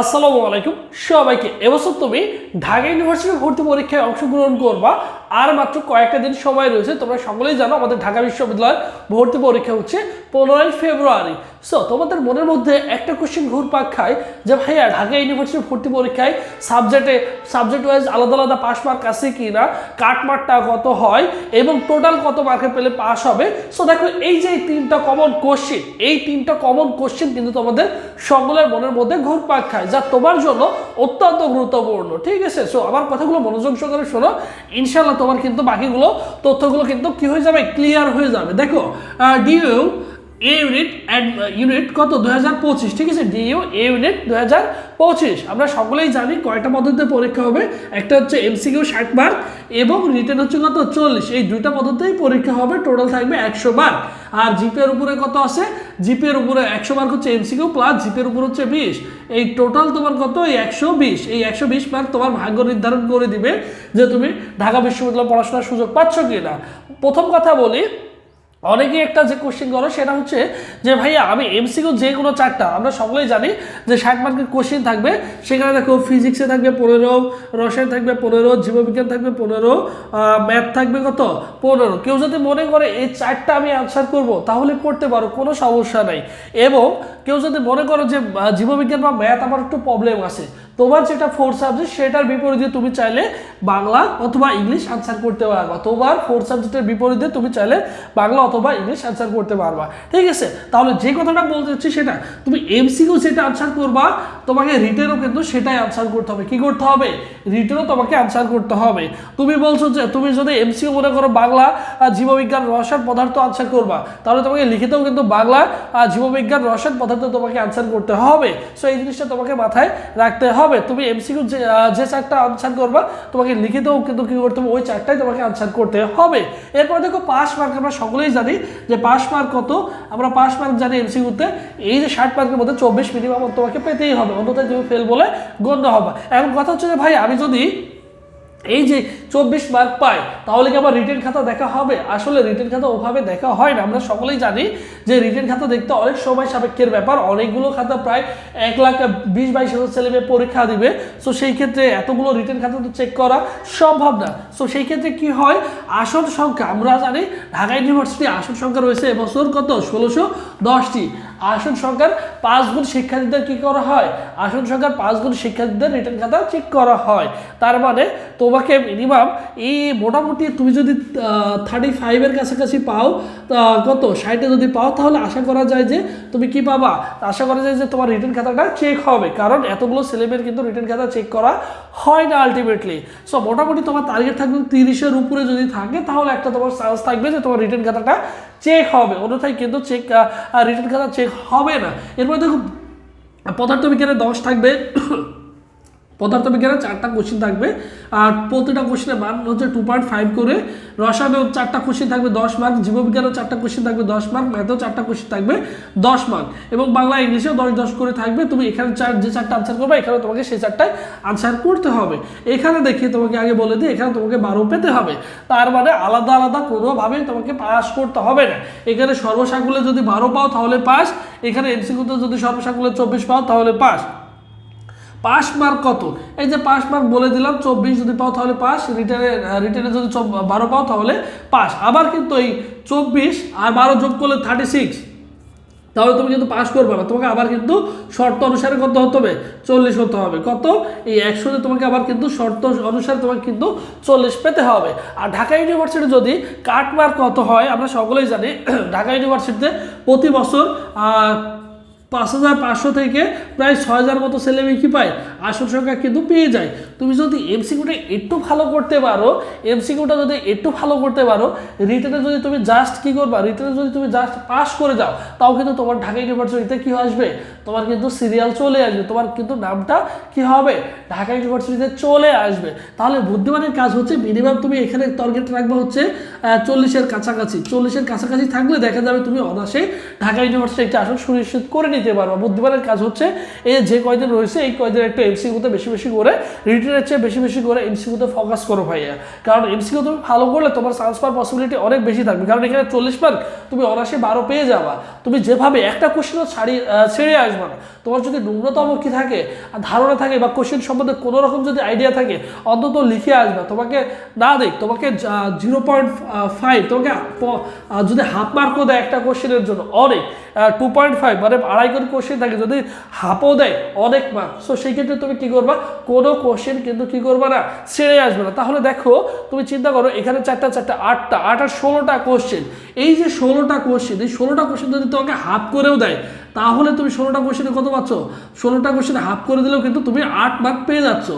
আসসালামু আলাইকুম। সবাইকে এবছর তুমি ঢাকা ইউনিভার্সিটি ভর্তি পরীক্ষায় অংশগ্রহণ করবা। আর মাত্র কয়েকটা দিন সময় রয়েছে, তোমরা সকলেই জানো আমাদের ঢাকা বিশ্ববিদ্যালয়ের ভর্তি পরীক্ষা হচ্ছে পনেরোই ফেব্রুয়ারি। সো তোমাদের মনের মধ্যে একটা কোশ্চেন ঘুরপাক খায় যে, ভাইয়া, ঢাকা ইউনিভার্সিটি ভর্তি পরীক্ষায় সাবজেক্টে সাবজেক্ট ওয়াইজ আলাদা আলাদা পাস মার্ক আছে কি না কাটমার্কটা কত হয়, এবং টোটাল কত মার্কে পেলে পাস হবে? সো দেখো, এই যে তিনটা কমন কোশ্চেন এই তিনটা কমন কোশ্চেন কিন্তু তোমাদের সকলের মনের মধ্যে ঘুরপাক খায়, যা তোমার জন্য অত্যন্ত গুরুত্বপূর্ণ। ঠিক আছে? সো আমার কথাগুলো মনোযোগ সহকারে শোনো। ইনশাল্লাহ তোমার কিন্তু বাকিগুলো, তথ্যগুলো কিন্তু কি হয়ে যাবে? ক্লিয়ার হয়ে যাবে। দেখো ডিউ এ ইউনিট ইউনিট কত? দু হাজার পঁচিশ। ঠিক আছে? ডিইউ এ ইউনিট দু হাজার পঁচিশ। আমরা সকলেই জানি কয়টা পদ্ধতিতে পরীক্ষা হবে। একটা হচ্ছে এমসিকিউ ষাট মার্ক এবং রিটেন হচ্ছে কত? চল্লিশ। এই দুইটা পদ্ধতিতেই পরীক্ষা হবে। টোটাল থাকবে একশো মার্ক আর জিপের উপরে কত আছে? জিপের উপরে একশো মার্ক হচ্ছে এমসিকিউ প্লাস জিপের উপর হচ্ছে বিশ। এই টোটাল তোমার কত? এই একশো বিশ। এই একশো বিশ মার্ক তোমার ভাগ্য নির্ধারণ করে দিবে যে তুমি ঢাকা বিশ্ববিদ্যালয়ে পড়াশোনার সুযোগ পাচ্ছ কি না প্রথম কথা বলি অনেকেই একটা যে কোশ্চেন করো, সেটা হচ্ছে যে ভাইয়া, আমি এমসিকিউ যে কোনো চারটা, আমরা সকলেই জানি যে ষাট মার্কের কোশ্চেন থাকবে। সেখানে দেখো ফিজিক্সে থাকবে পনেরো, রসায়ন থাকবে পনেরো, জীববিজ্ঞান থাকবে পনেরো ম্যাথ থাকবে কত? পনেরো। কেউ যদি মনে করে এই চারটা আমি আনসার করব, তাহলে করতে পারো, কোনো সমস্যা নাই। এবং কেউ যদি মনে করো যে জীববিজ্ঞান বা ম্যাথ আমার একটু প্রবলেম আছে তোমার যেটা ফোর সাবজেক্ট সেটার বিপরীতে তুমি চাইলে বাংলা অথবা ইংলিশ আনসার করতে পারবা। তোমার ফোর সাবজেক্টের বিপরীতে তুমি চাইলে বাংলা অথবা ইংলিশ আনসার করতে পারবা। ঠিক আছে? তাহলে যে কথাটা বলতে চাচ্ছি সেটা, তুমি এমসিকিউ সেটা আনসার করবা তোমাকে রিটেনও কিন্তু সেটাই আনসার করতে হবে। কি করতে হবে? রিটেনও তোমাকে আনসার করতে হবে। তুমি বলছো যে, তুমি যদি এমসিকিউ মনে করো বাংলা জীববিজ্ঞান, রসায়ন পদার্থ আনসার করবা, তাহলে তোমাকে লিখিতেও কিন্তু বাংলা জীববিজ্ঞান, রসায়ন পদার্থ তোমাকে আনসার করতে হবে। সো এই জিনিসটা তোমাকে মাথায় রাখতে হবে। তুমি এমসিকিউ যে চারটা আনসার করবা, তোমাকে লিখিতেও কিন্তু কি করতে হবে? ওই চারটাই তোমাকে আনসার করতে হবে। এরপর দেখো পাস মার্ক আমরা সকলেই জানি যে পাস মার্ক কত? আমরা পাস মার্ক জানি এমসিকিউতে এই যে ষাট মার্কের মধ্যে চব্বিশ মিনিমাম তোমাকে পেতেই হবে। অন্যথায় তুমি ফেল বলে গণ্য হবে। এখন কথা হচ্ছে যে ভাই, আমি যদি এই যে চব্বিশ মার্ক পাই, তাহলে কি আমার রিটেন খাতা দেখা হবে? আসলে রিটেন খাতা ওভাবে দেখা হয় না। আমরা সকলেই জানি যে রিটেন খাতা দেখতে অনেক সময় সাপেক্ষের ব্যাপার। অনেকগুলো খাতা প্রায় এক লাখ বিশ বাইশ হাজার ছেলে মেয়ে পরীক্ষা দিবে। সো সেই ক্ষেত্রে এতগুলো রিটেন খাতা তো চেক করা সম্ভব না। সো সেই ক্ষেত্রে কি হয়? আসন সংখ্যা, আমরা জানি ঢাকা ইউনিভার্সিটি আসন সংখ্যা রয়েছে এবছর কত? ষোলোশো দশটি। আসন সংখ্যার পাঁচ গুণ শিক্ষার্থীদের কি করা হয়? আসন সংখ্যার পাঁচ গুণ শিক্ষার্থীদের রিটার্ন খাতা চেক করা হয়। তার মানে তোমাকে মিনিমাম এই মোটামুটি তুমি যদি থার্টি ফাইভের কাছাকাছি পাও কত? ষাটে যদি পাও, তাহলে আশা করা যায় যে তুমি কি পাবা? আশা করা যায় যে তোমার রিটার্ন খাতাটা চেক হবে। কারণ এতগুলো ছেলেমেয়ের কিন্তু রিটার্ন খাতা চেক করা হয় না আলটিমেটলি সো মোটামুটি তোমার টার্গেট থাকবে তিরিশের উপরে যদি থাকে, তাহলে একটা তোমার চান্স থাকবে যে তোমার রিটার্ন খাতাটা চেক হবে। অন্যথায় কিন্তু চেক রিটার্ন খাতা চেক হবে না। এরপরে দেখো পদার্থবিজ্ঞানে দশ থাকবে। পদার্থবিজ্ঞানে চারটা কোশ্চেন থাকবে। আর প্রতিটা কোশ্চেনের মান হচ্ছে টু পয়েন্ট ফাইভ করে। রসায়নেও চারটা কোশ্চেন থাকবে দশ মার্ক জীববিজ্ঞানেও চারটা কোশ্চেন থাকবে দশ মার্ক ম্যাথেও চারটা কোশ্চেন থাকবে দশ মার্ক এবং বাংলা, ইংলিশেও দশ দশ করে থাকবে। তুমি এখানে চার, যে চারটা আনসার করবে, এখানে তোমাকে সেই চারটায় আনসার করতে হবে। এখানে দেখি তোমাকে আগে বলে দিই, এখানে তোমাকে বারো পেতে হবে। তার মানে আলাদা আলাদা কোনোভাবেই তোমাকে পাস করতে হবে না। এখানে সর্বসাকুলে যদি বারো পাও তাহলে পাস এখানে এমসিকিউতে যদি সর্বসাকুলে চব্বিশ পাও তাহলে পাস পাস মার্ক কত? এই যে পাস মার্ক বলে দিলাম, চব্বিশ যদি পাও তাহলে পাস রিটার্নে রিটার্নে যদি বারো পাও তাহলে পাস আবার কিন্তু এই চব্বিশ আর বারো যোগ করলে থার্টি সিক্স তাহলে তুমি কিন্তু পাস করবে না, তোমাকে আবার কিন্তু শর্ত অনুসারে কত হতে হবে, চল্লিশ হতে হবে। কত? এই একশোতে তোমাকে আবার কিন্তু শর্ত অনুসারে তোমাকে কিন্তু চল্লিশ পেতে হবে। আর ঢাকা ইউনিভার্সিটি যদি কাট মার্ক কত হয়, আমরা সকলেই জানি, ঢাকা ইউনিভার্সিটিতে প্রতি বছর পাঁচ হাজার পাঁচশো থেকে প্রায় ছয় হাজার মতো ছেলে মেয়ে কী পায়? আসন সংখ্যা কিন্তু পেয়ে যায়। তুমি যদি এমসিকিউটা একটু ভালো করতে পারো এমসিকিউটা যদি একটু ভালো করতে পারো, রিটেনে যদি তুমি জাস্ট কী করবা? রিটেনে যদি তুমি জাস্ট পাস করে যাও, তাও কিন্তু তোমার ঢাকা ইউনিভার্সিটিতে কী আসবে? তোমার কিন্তু সিরিয়াল চলে আসবে। তোমার কিন্তু নামটা কি হবে? ঢাকা ইউনিভার্সিটিতে চলে আসবে। তাহলে বুদ্ধিমানের কাজ হচ্ছে মিনিমাম তুমি এখানে টার্গেট রাখবে হচ্ছে চল্লিশের কাছাকাছি। চল্লিশের কাছাকাছি থাকলে দেখা যাবে তুমি অনাসে ঢাকা ইউনিভার্সিটি একটি আসন সুনিশ্চিত করে নিতে নিতে পারবা। বুদ্ধিমানের কাজ হচ্ছে এই যে কয়দিন রয়েছে, এই কয়দিন একটু এমসিকিউতে বেশি বেশি করে রিটেনের চেয়ে বেশি বেশি করে এমসিকিউতে ফোকাস করো ভাইয়া। কারণ এমসিকিউ তুমি ভালো করলে তোমার চান্স পাওয়ার পসিবিলিটি অনেক বেশি থাকবে। কারণ এখানে চল্লিশ মার্ক তুমি অনাশি বারো পেয়ে যাবা। তুমি যেভাবে একটা কোশ্চেনও ছাড়িয়ে ছেড়ে আসবে না। তোমার যদি ন্যূনতম কি থাকে ধারণা থাকে, বা কোশ্চেন সম্বন্ধে কোনো রকম যদি আইডিয়া থাকে, অন্তত লিখে আসবে। তোমাকে না দেখ, তোমাকে জিরো পয়েন্ট ফাইভ তোমাকে যদি হাফ মার্কও দেয় একটা কোশ্চেনের জন্য, অনেক টু পয়েন্ট ফাইভ মানে আড়াই করে কোশ্চেন থাকে, যদি হাফও দেয় অনেক মার্ক সো সেই ক্ষেত্রে তুমি কি করবা? কোনো কোশ্চেন কিন্তু কি করবা না, ছেড়ে আসবে না। তাহলে দেখো, তুমি চিন্তা করো, এখানে চারটা চারটা, আটটা, আট আর ষোলোটা কোশ্চেন এই যে ষোলোটা কোশ্চেন এই ষোলোটা কোশ্চেন যদি তোমাকে হাফ করেও দেয়, তাহলে তুমি ষোলোটা কোশ্চেনে কত পাচ্ছ? ষোলোটা কোশ্চেন হাফ করে দিলেও কিন্তু তুমি আট মার্ক পেয়ে যাচ্ছ।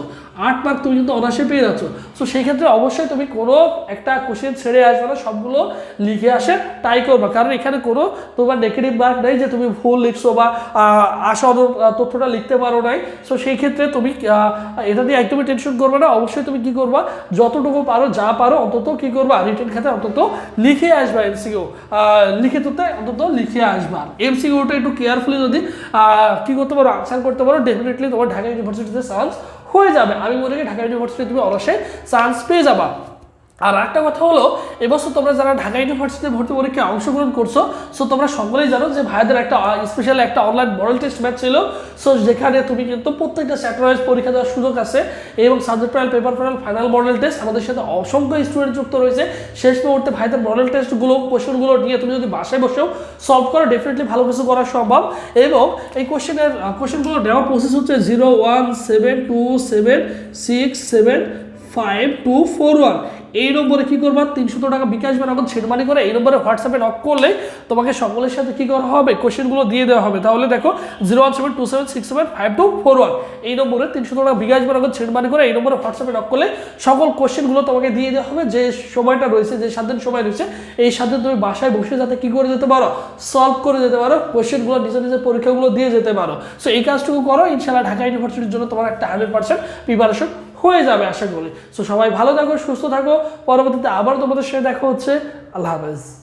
আট মার্ক তুমি কিন্তু অনার্সে পেয়ে যাচ্ছ। সো সেই ক্ষেত্রে অবশ্যই তুমি কোনো একটা কোশ্চেন ছেড়ে আসবে না, সবগুলো লিখে আসে, তাই করবা। কারণ এখানে কোনো তোমার নেগেটিভ মার্ক নেই যে তুমি ভুল লিখছো বা আশা তথ্যটা লিখতে পারো নাই। সো সেই ক্ষেত্রে তুমি এটা নিয়ে একদমই টেনশন করবে না। অবশ্যই তুমি কি করবা? যতটুকু পারো, যা পারো, অন্তত কি করবা? রিটার্ন খাতে অন্তত লিখে আসবা এমসিকিউ লিখে তোতে অন্তত লিখে আসবা। এমসিকিউটা একটু কেয়ারফুলি যদি কি করতে পারো আনসার করতে পারো ডেফিনেটলি তোমার ঢাকা ইউনিভার্সিটিতে চান্স হয়ে যাবে। আমি বলি ঢাকা ইউনিভার্সিটি তুমি অবশ্যই চান্স পেয়ে যাবা। আর একটা কথা হলো, এবছর তোমরা যারা ঢাকা ইউনিভার্সিটিতে ভর্তি পরীক্ষায় অংশগ্রহণ করছ সো তোমরা সকলেই জানো যে ভাইদের একটা স্পেশাল একটা অনলাইন মডেল টেস্ট ম্যাচ ছিল। সো যেখানে তুমি কিন্তু প্রত্যেকটা চ্যাপ্টার ওয়াইজ পরীক্ষা দেওয়ার সুযোগ আছে এবং subject final paper final final model test আমাদের সাথে অসংখ্য স্টুডেন্ট যুক্ত রয়েছে। শেষ মুহূর্তে ভাইদের মডেল টেস্টগুলো কোশ্চেনগুলো নিয়ে তুমি যদি বাসায় বসেও সলভ করো ডেফিনেটলি ভালো কিছু করা সম্ভব। এবং এই কোশ্চেনের কোশ্চেনগুলো নেওয়ার প্রসেস হচ্ছে zero one seven two seven six seven five two four one এই নম্বরে কী করবা? তিনশো টাকা বিকাশ বা নগদ ছেড় মানি করে এই নম্বরে হোয়াটসঅ্যাপে নক করলে তোমাকে সকলের সাথে কী করা হবে? কোশ্চেনগুলো দিয়ে দেওয়া হবে। তাহলে দেখো zero one seven two seven six seven five two four one এই নম্বরে তিনশো টাকা বিকাশ বা নগদ ছেড় মানি করে এই নম্বরে হোয়াটসঅ্যাপে নক করলে সকল কোশ্চেনগুলো তোমাকে দিয়ে দেওয়া হবে। যে সময়টা রয়েছে, যে সাত দিন সময় রয়েছে, এই সাত দিন তুমি বাসায় বসে যাতে কী করে যেতে পারো? সলভ করে যেতে পারো। কোশ্চেনগুলো নিজে নিজে পরীক্ষাগুলো দিয়ে যেতে পারো। সো এই কাজটুকু করো। ইনশাল্লাহ ঢাকা ইউনিভার্সিটির জন্য তোমার একটা হান্ড্রেড পার্সেন্ট প্রিপারেশন হয়ে যাবে, আশা করি। সো সবাই ভালো থাকো, সুস্থ থাকো। পরবর্তীতে আবার তোমাদের সাথে দেখা হচ্ছে। আল্লাহ হাফেজ।